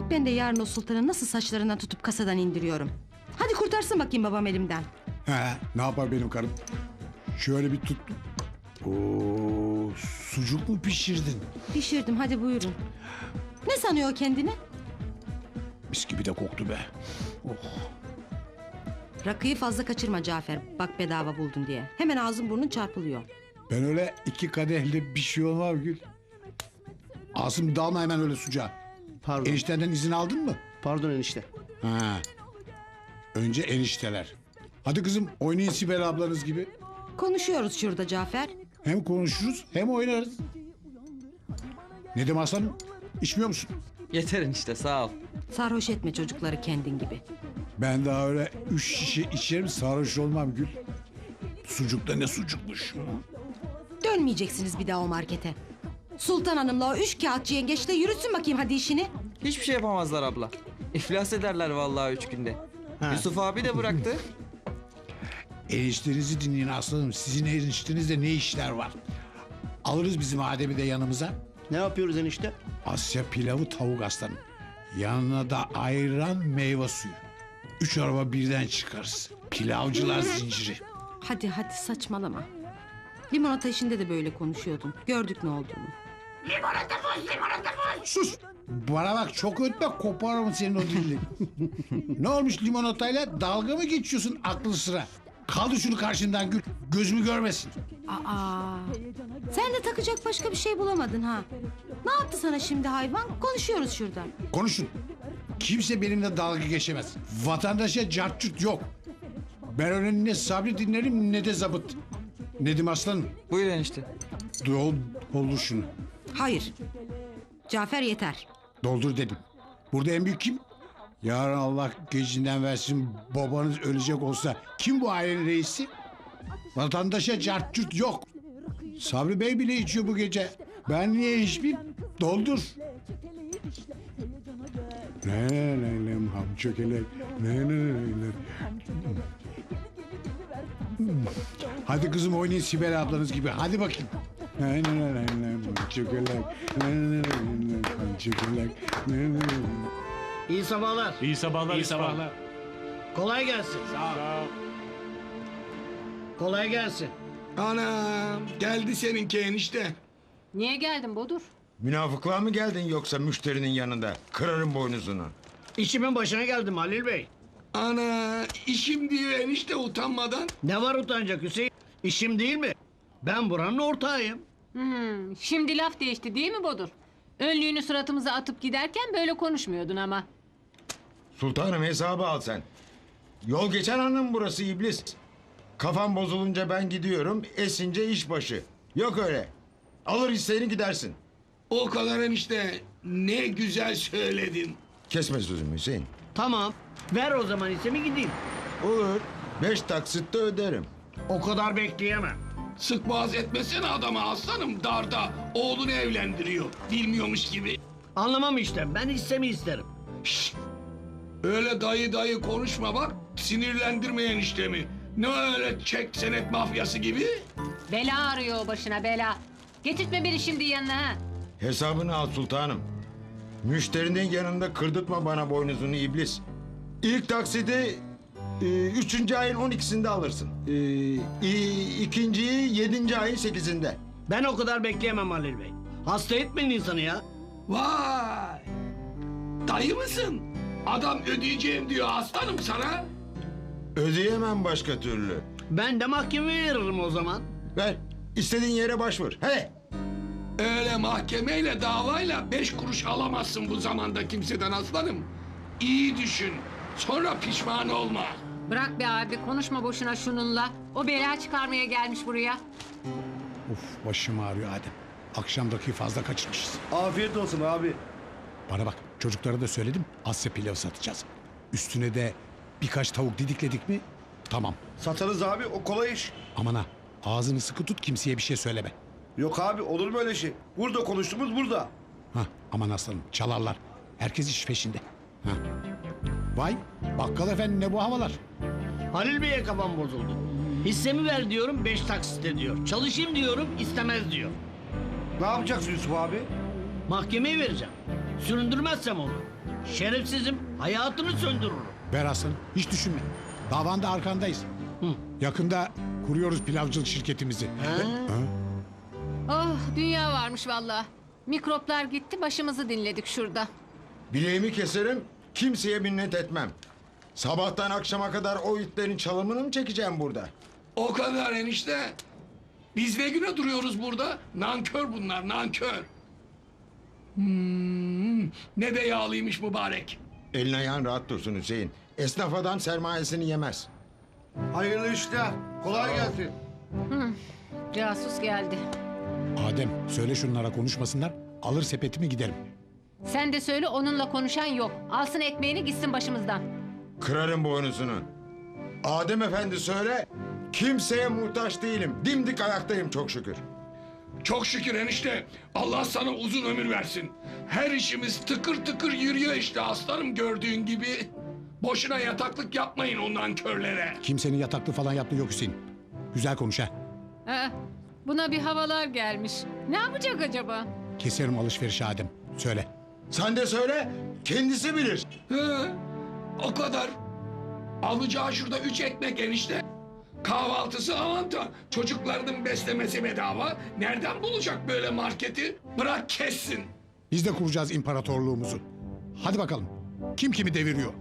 Bak ben de yarın o sultanı nasıl saçlarından tutup kasadan indiriyorum. Hadi kurtarsın bakayım babam elimden. He, ne yapar benim karım? Şöyle bir tut. Oo, sucuk mu pişirdin? Pişirdim hadi buyurun. Ne sanıyor o kendini? Mis gibi de koktu be. Rakıyı fazla kaçırma Cafer. Bak bedava buldun diye. Hemen ağzın burnun çarpılıyor. Ben öyle iki kadehle bir şey olmam Gül. Asım dalma hemen öyle sucuğa. Pardon. Eniştenden izin aldın mı? Pardon enişte. Ha. Önce enişteler. Hadi kızım oynayın Sibel ablanız gibi. Konuşuyoruz şurada Cafer. Hem konuşuruz hem oynarız. Nedim Aslanım içmiyor musun? Yeter enişte sağ ol. Sarhoş etme çocukları kendin gibi. Ben daha öyle üç şişe içerim sarhoş olmam Gül. Sucukta ne sucukmuş. Dönmeyeceksiniz bir daha o markete. Sultan Hanım'la o üç kağıtçı yengeçle yürütsün bakayım hadi işini. Hiçbir şey yapamazlar abla. İflas ederler vallahi üç günde. Yusuf abi de bıraktı. Eniştenizi dinleyin aslanım. Sizin eniştenizde ne işler var? Alırız bizim Adem'i de yanımıza. Ne yapıyoruz enişte? Asya pilavı tavuk aslanım. Yanına da ayran meyve suyu. Üç araba birden çıkarız. Pilavcılar zinciri. Hadi hadi saçmalama. Limonata işinde de böyle konuşuyordun. Gördük ne olduğunu. Sus! Bana bak çok ötme koparırım senin o dilini. ne olmuş limonatayla dalga mı geçiyorsun aklı sıra? Kaldır şunu karşından gül. Gözümü görmesin. Aa, sen de takacak başka bir şey bulamadın ha. Ne yaptı sana şimdi hayvan? Konuşuyoruz şurada. Konuşun. Kimse benimle dalga geçemez. Vatandaşa cartçut yok. Ben öyle ne sabri dinlerim ne de zabıt. Nedim Aslanım. Buyur enişte. Dol, doldur şunu. Hayır. Cafer yeter. Doldur dedim. Burada en büyük kim? Yarın Allah gecinden versin babanız ölecek olsa kim bu ailenin reisi? Vatandaşa cartçut yok. Sabri Bey bile içiyor bu gece. Ben niye içmeyeyim? Doldur. Ne ne ne ne çökelek. Ne ne ne ne. Hadi kızım oynayın Sibel ablanız gibi. Hadi bakayım. İyi sabahlar. İyi sabahlar. İyi sabahlar. Kolay gelsin. Kolay gelsin. Anam geldi seninki enişte. Niye geldin Bodur? Münafıklığa mı geldin yoksa müşterinin yanında? Kırarım boynuzunu. İşimin başına geldim Halil Bey. Ana işim diyor enişte utanmadan. Ne var utanacak Hüseyin? İşim değil mi? Ben buranın ortağıyım. Hmm, şimdi laf değişti değil mi Bodur? Önlüğünü suratımıza atıp giderken böyle konuşmuyordun ama. Sultanım hesabı al sen. Yol geçen hanım burası iblis. Kafam bozulunca ben gidiyorum, esince iş başı. Yok öyle. Alır isteğini gidersin. O kadar enişte ne güzel söyledin. Kesme sözümü Hüseyin. Tamam. Ver o zaman hissemi gideyim. Olur. Beş taksitte öderim. O kadar bekleyemem. Sık boğaz etmesene adama aslanım darda. Oğlunu evlendiriyor. Bilmiyormuş gibi. Anlamam işte. Ben hissemi isterim. Şşt! Öyle dayı dayı konuşma bak. Sinirlendirme eniştemi. Ne öyle çek senet mafyası gibi? Bela arıyor başına bela. Getirtme beni şimdi yanına ha. Hesabını al sultanım. Müşterinin yanında kırdırtma bana boynuzunu iblis. İlk taksidi e, üçüncü ayın on ikisinde alırsın. E, i- ikinciyi yedinci ayın sekizinde. Ben o kadar bekleyemem Halil Bey. Hasta etmeyin insanı ya. Vay! Dayı mısın? Adam ödeyeceğim diyor aslanım sana. Ödeyemem başka türlü. Ben de mahkemeye veririm o zaman. Ver istediğin yere başvur. He. Öyle mahkemeyle davayla beş kuruş alamazsın bu zamanda kimseden aslanım. İyi düşün. Sonra pişman olma. Bırak be abi konuşma boşuna şununla. O bela çıkarmaya gelmiş buraya. Of başım ağrıyor Adem. Akşamdaki fazla kaçırmışız. Afiyet olsun abi. Bana bak çocuklara da söyledim Asya pilavı satacağız. Üstüne de birkaç tavuk didikledik mi tamam. Satarız abi o kolay iş. Aman ha ağzını sıkı tut kimseye bir şey söyleme. Yok abi olur mu öyle şey? Burada konuştuğumuz burada. Ha aman aslanım çalarlar. Herkes iş peşinde. Ha. Vay bakkal efendi ne bu havalar? Halil Bey'e kafam bozuldu. Hissemi ver diyorum beş taksitte diyor. Çalışayım diyorum istemez diyor. Ne yapacaksın Yusuf abi? Mahkemeye vereceğim. Süründürmezsem onu. Şerefsizim hayatını söndürürüm. Ver aslanım. Hiç düşünme. Davanda arkandayız. Yakında kuruyoruz pilavcılık şirketimizi. Ha? Oh dünya varmış valla. Mikroplar gitti başımızı dinledik şurada. Bileğimi keserim, kimseye minnet etmem. Sabahtan akşama kadar o itlerin çalımını mı çekeceğim burada? O kadar enişte. Biz ne güne duruyoruz burada? Nankör bunlar, nankör. Hmm, ne de yağlıymış mübarek. Elin ayağın rahat dursun Hüseyin. Esnaf adam sermayesini yemez. Hayırlı işler. Kolay gelsin. Casus geldi. Adem söyle şunlara konuşmasınlar. Alır sepetimi giderim. Sen de söyle onunla konuşan yok. Alsın ekmeğini gitsin başımızdan. Kırarım boynuzunu. Adem efendi söyle, kimseye muhtaç değilim. Dimdik ayaktayım çok şükür. Çok şükür enişte. Allah sana uzun ömür versin. Her işimiz tıkır tıkır yürüyor işte aslanım gördüğün gibi. Boşuna yataklık yapmayın ondan körlere. Kimsenin yataklı falan yaptığı yok Hüseyin. Güzel konuş ha. Ee, buna bir havalar gelmiş. Ne yapacak acaba? Keserim alışverişi Adem. Söyle. Sen de söyle, kendisi bilir. Hı, o kadar. Alacağı şurada üç ekmek enişte. Kahvaltısı avanta. Çocuklarının beslemesi bedava. Nereden bulacak böyle marketi? Bırak kessin. Biz de kuracağız imparatorluğumuzu. Hadi bakalım. Kim kimi deviriyor?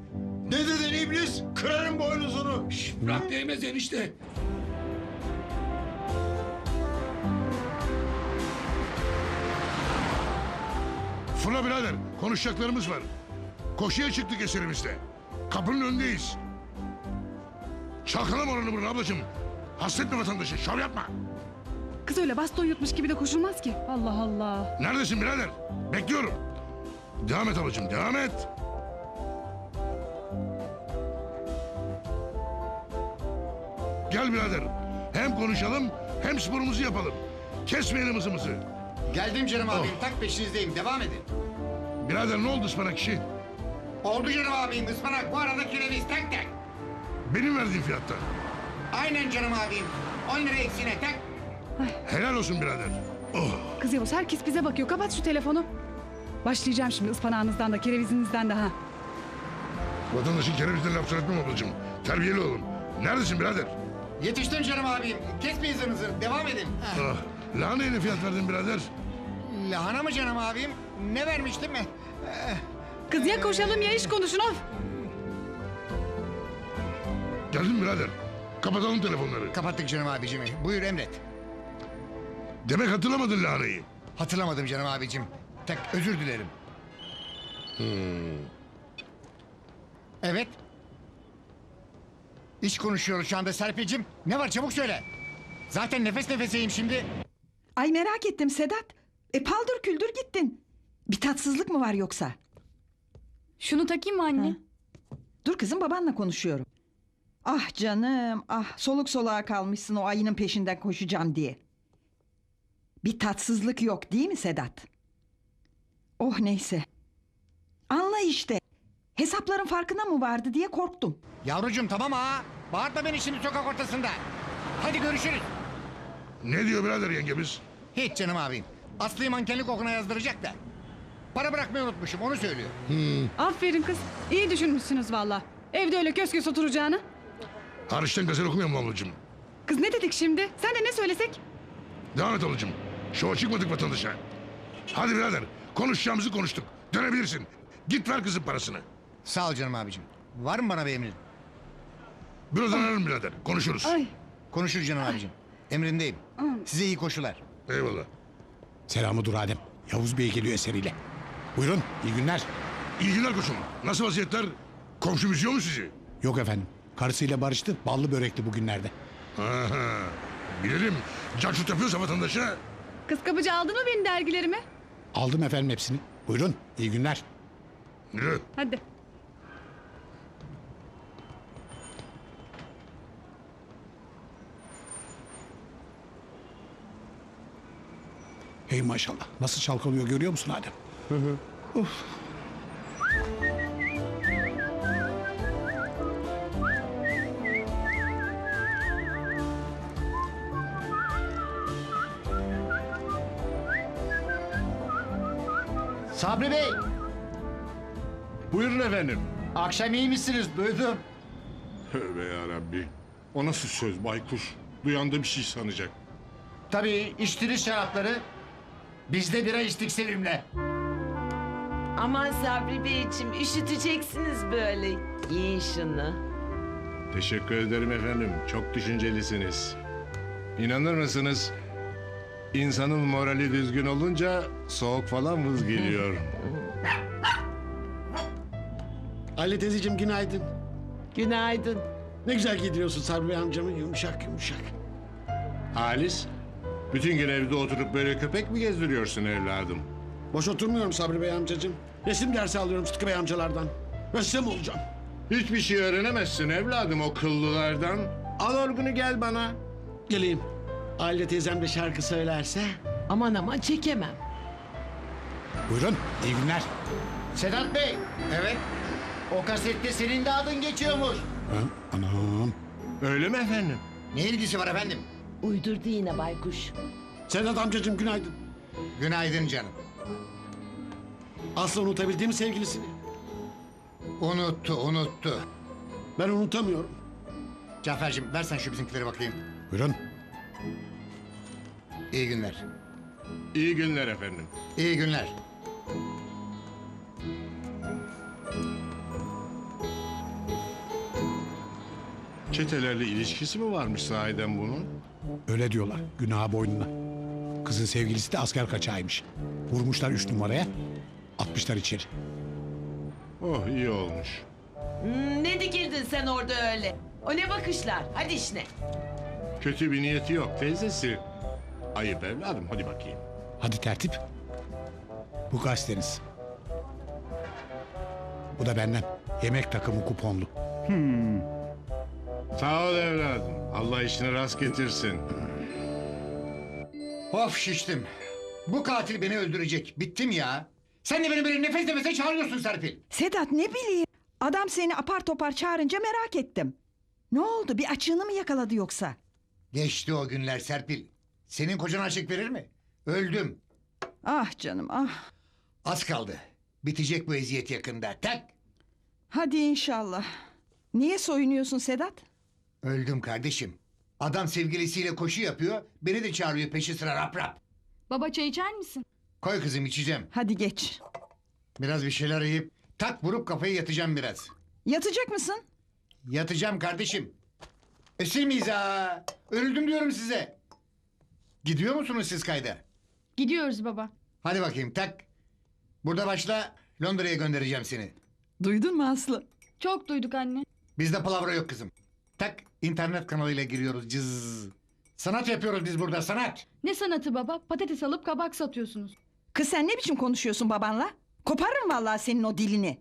Ne dedin iblis? Kırarım boynuzunu. Bırak değmez enişte. Fırla birader konuşacaklarımız var. Koşuya çıktık eserimizde. Kapının önündeyiz. Çalkalama oranı bunu ablacığım. Hasretme vatandaşı şov yapma. Kız öyle baston yutmuş gibi de koşulmaz ki. Allah Allah. Neredesin birader? Bekliyorum. Devam et ablacığım devam et. Gel birader. Hem konuşalım hem sporumuzu yapalım. Kesmeyelim hızımızı. Geldim canım abim. Tak peşinizdeyim. Devam edin. Birader ne oldu ıspanak işi? Oldu canım abim. Ispanak bu arada kereviz tak tak. Benim verdiğim fiyatta. Aynen canım abim. 10 lira eksiğine tak. Helal olsun birader. Oh. Kız Yavuz herkes bize bakıyor. Kapat şu telefonu. Başlayacağım şimdi ıspanağınızdan da kerevizinizden de ha. Vatandaşın kerevizden laf söyletmem ablacığım. Terbiyeli olun. Neredesin birader? Yetiştim canım abim. Kesme hızınızı. Devam edin. Ah, lahaneye ne fiyat verdin birader? Lahana mı canım abim? Ne vermiştim mi? Kız ya koşalım ya iş konuşun of. Geldin birader? Kapatalım telefonları. Kapattık canım abicim. Buyur emret. Demek hatırlamadın lahaneyi. Hatırlamadım canım abicim. Tak özür dilerim. Evet. İş konuşuyoruz şu anda Serpil'cim. Ne var çabuk söyle. Zaten nefes nefeseyim şimdi. Ay merak ettim Sedat. E paldır küldür gittin. Bir tatsızlık mı var yoksa? Şunu takayım mı anne? Dur kızım babanla konuşuyorum. Ah canım ah soluk soluğa kalmışsın o ayının peşinden koşacağım diye. Bir tatsızlık yok değil mi Sedat? Oh neyse. Anla işte. Hesapların farkına mı vardı diye korktum. Yavrucuğum tamam ha. Bağırtma beni şimdi sokak ortasında. Hadi görüşürüz. Ne diyor birader yengemiz? Hiç canım abim. Aslı'yı mankenlik okuna yazdıracak da. Para bırakmayı unutmuşum onu söylüyor. Aferin kız. İyi düşünmüşsünüz valla. Evde öyle kös kös oturacağını. Hariçten gazel okumuyor mu ablacığım? Kız ne dedik şimdi? Sen de ne söylesek? Devam et ablacığım. Şova çıkmadık vatandaşa. Hadi birader. Konuşacağımızı konuştuk. Dönebilirsin. Git ver kızın parasını. Sağ ol canım abicim. Var mı bana bir emrin? Birazdan ararım birader. Konuşuruz. Ay. Konuşur canım abicim. Emrindeyim. Size iyi koşular. Eyvallah. Selamı dur Adem. Yavuz Bey geliyor eseriyle. Buyurun iyi günler. İyi günler koçum. Nasıl vaziyetler? Komşum üzüyor mu sizi? Yok efendim. Karısıyla barıştı. Ballı börekli bugünlerde. Aha. Bilelim. Caçut yapıyorsa vatandaşa. Kız kapıcı aldın mı benim dergilerimi? Aldım efendim hepsini. Buyurun iyi günler. Yürü. Hadi. Hey maşallah. Nasıl çalkalıyor görüyor musun Adem? Of. Sabri Bey. Buyurun efendim. Akşam iyi misiniz? Duydum. Tövbe yarabbi. O nasıl söz baykuş? Duyan da bir şey sanacak. Tabii içtiniz şarapları. Biz de bira içtik Sevim'le. Aman Sabri Beyciğim üşüteceksiniz böyle. Giyin şunu. Teşekkür ederim efendim. Çok düşüncelisiniz. İnanır mısınız? İnsanın morali düzgün olunca soğuk falan vız geliyor. Ali teyzeciğim günaydın. Günaydın. Ne güzel giydiriyorsun Sabri Bey amcamı yumuşak yumuşak. Halis, bütün gün evde oturup böyle köpek mi gezdiriyorsun evladım? Boş oturmuyorum Sabri Bey amcacığım. Resim dersi alıyorum Sıtkı Bey amcalardan. Ressam olacağım. Hiçbir şey öğrenemezsin evladım o kıllılardan. Al orgunu gel bana. Geleyim. Aile teyzem de şarkı söylerse. Aman aman çekemem. Buyurun iyi günler. Sedat Bey. Evet. O kasette senin de adın geçiyormuş. Ha, anam. Öyle mi efendim? Ne ilgisi var efendim? Uydurdu yine baykuş. Sedat amcacığım günaydın. Günaydın canım. Aslı unutabildiğim sevgilisini. Unuttu, unuttu. Ben unutamıyorum. Cafer'cim versen şu bizimkileri bakayım. Buyurun. İyi günler. İyi günler efendim. İyi günler. Çetelerle ilişkisi mi varmış sahiden bunun? Öyle diyorlar. Günah boynuna. Kızın sevgilisi de asker kaçağıymış. Vurmuşlar üç numaraya. Atmışlar içeri. Oh iyi olmuş. Hmm, ne dikildin sen orada öyle? O ne bakışlar? Hadi işine. Kötü bir niyeti yok teyzesi. Ayıp evladım hadi bakayım. Hadi tertip. Bu gazeteniz. Bu da benden. Yemek takımı kuponlu. Sağ ol evladım. Allah işini rast getirsin. Of şiştim. Bu katil beni öldürecek. Bittim ya. Sen de beni böyle nefes nefese çağırıyorsun Serpil. Sedat ne bileyim. Adam seni apar topar çağırınca merak ettim. Ne oldu bir açığını mı yakaladı yoksa? Geçti o günler Serpil. Senin kocan açık verir mi? Öldüm. Ah canım ah. Az kaldı. Bitecek bu eziyet yakında. Tak. Hadi inşallah. Niye soyunuyorsun Sedat? Öldüm kardeşim. Adam sevgilisiyle koşu yapıyor. Beni de çağırıyor peşi sıra rap rap. Baba çay içer misin? Koy kızım içeceğim. Hadi geç. Biraz bir şeyler yiyip tak vurup kafayı yatacağım biraz. Yatacak mısın? Yatacağım kardeşim. Esir miyiz ha? Öldüm diyorum size. Gidiyor musunuz siz kayda? Gidiyoruz baba. Hadi bakayım tak. Burada başla Londra'ya göndereceğim seni. Duydun mu Aslı? Çok duyduk anne. Bizde palavra yok kızım. Tak internet kanalıyla giriyoruz cız. Sanat yapıyoruz biz burada sanat. Ne sanatı baba? Patates alıp kabak satıyorsunuz. Kız sen ne biçim konuşuyorsun babanla? Koparırım vallahi senin o dilini.